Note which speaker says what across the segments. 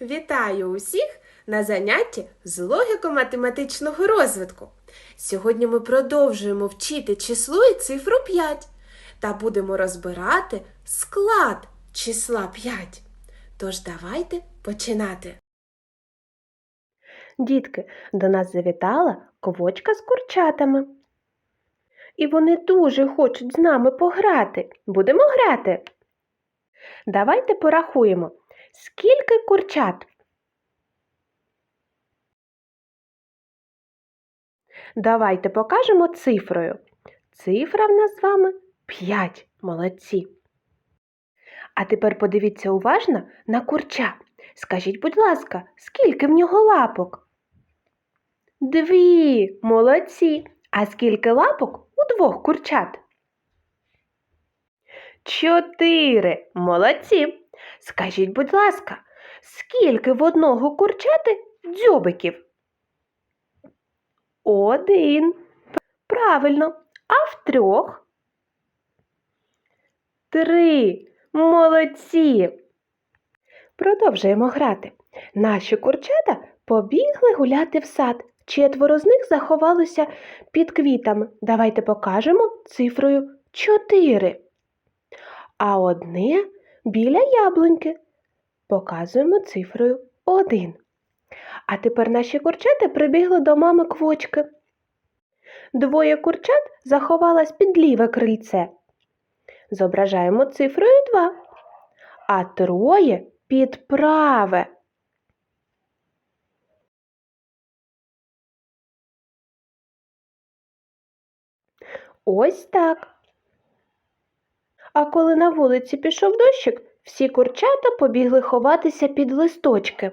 Speaker 1: Вітаю усіх на занятті з логіко-математичного розвитку. Сьогодні ми продовжуємо вчити число і цифру 5 та будемо розбирати склад числа 5. Тож давайте починати.
Speaker 2: Дітки, до нас завітала ковочка з курчатами. І вони дуже хочуть з нами пограти. Будемо грати. Давайте порахуємо, скільки курчат. Давайте покажемо цифрою. Цифра в нас з вами 5. Молодці. А тепер подивіться уважно на курча. Скажіть, будь ласка, скільки в нього лапок? Дві. Молодці. А скільки лапок у двох курчат? Чотири. Молодці. Скажіть, будь ласка, скільки в одного курчати дзьобиків? Один. Правильно. А в трьох? Три. Молодці. Продовжуємо грати. Наші курчата побігли гуляти в сад. Четверо з них заховалися під квітами. Давайте покажемо цифрою 4. А одне біля яблуньки. Показуємо цифрою 1. А тепер наші курчата прибігли до мами квочки. Двоє курчат заховалось під ліве крильце. Зображаємо цифрою 2. А троє під праве. Ось так. А коли на вулиці пішов дощик, всі курчата побігли ховатися під листочки.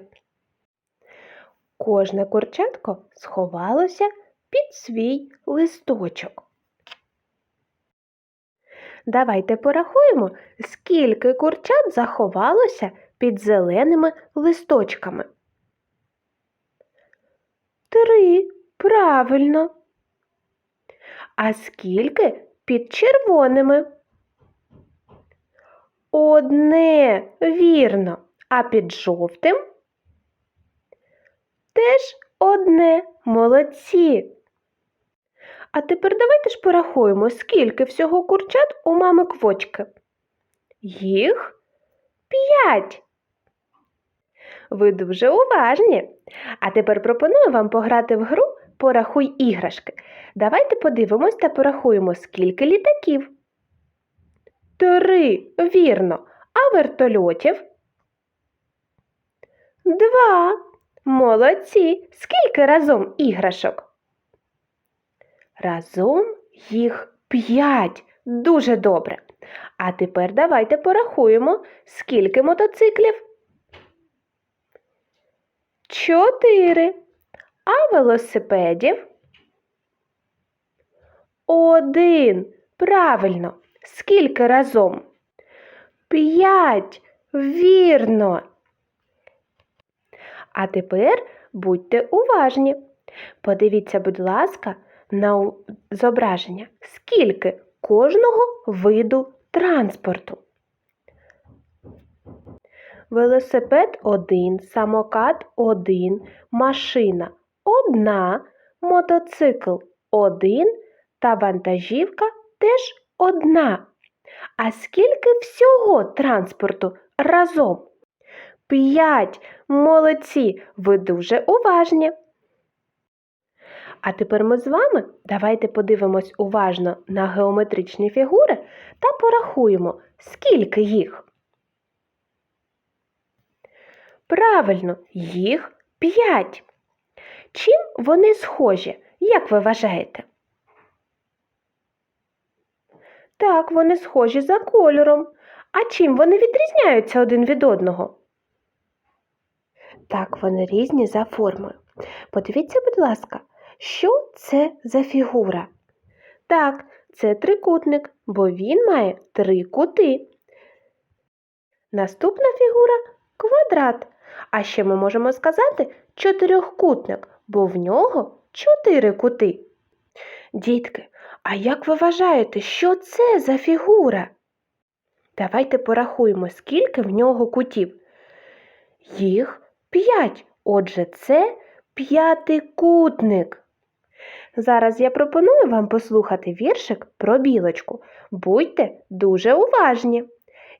Speaker 2: Кожне курчатко сховалося під свій листочок. Давайте порахуємо, скільки курчат заховалося під зеленими листочками. Три. Правильно. А скільки під червоними? Одне, вірно. А під жовтим? Теж одне. Молодці. А тепер давайте ж порахуємо, скільки всього курчат у мами квочки. Їх п'ять. Ви дуже уважні. А тепер пропоную вам пограти в гру Порахуй іграшки. Давайте подивимось та порахуємо, скільки літаків. Три, вірно. А вертольотів? Два. Молодці. Скільки разом іграшок? Разом їх п'ять. Дуже добре. А тепер давайте порахуємо, скільки мотоциклів. Чотири. А велосипедів? Один. Правильно. Скільки разом? П'ять. Вірно. А тепер будьте уважні. Подивіться, будь ласка, на зображення, скільки кожного виду транспорту. Велосипед один, самокат один, машина одна, мотоцикл один та вантажівка теж одна. А скільки всього транспорту разом? П'ять. Молодці, ви дуже уважні. А тепер ми з вами давайте подивимось уважно на геометричні фігури та порахуємо, скільки їх. Правильно, їх п'ять. Чим вони схожі, як ви вважаєте? Так, вони схожі за кольором. А чим вони відрізняються один від одного? Так, вони різні за формою. Подивіться, будь ласка, що це за фігура? Так, це трикутник, бо він має три кути. Наступна фігура квадрат. А ще ми можемо сказати чотирьохкутник, бо в нього чотири кути. Дітки, а як ви вважаєте, що це за фігура? Давайте порахуємо, скільки в нього кутів. Їх П'ять. Отже, це п'ятикутник. Зараз я пропоную вам послухати віршик про білочку. Будьте дуже уважні.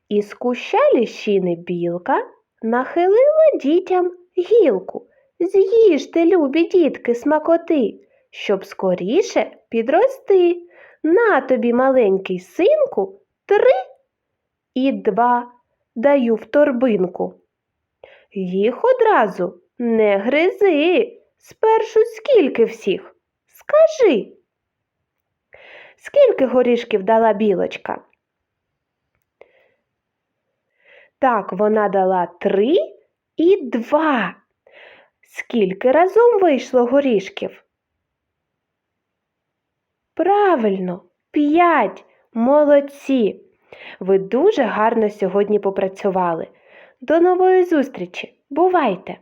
Speaker 2: Із куща ліщини білка нахилила дітям гілку. З'їжте, любі дітки, смакоти, щоб скоріше підрости. На тобі, маленький синку, три і два даю в торбинку. Їх одразу не гризи. Спершу скільки всіх? Скажи. Скільки горішків дала білочка? Так, вона дала три і два. Скільки разом вийшло горішків? Правильно, п'ять. Молодці. Ви дуже гарно сьогодні попрацювали. До нової зустрічі. Бувайте!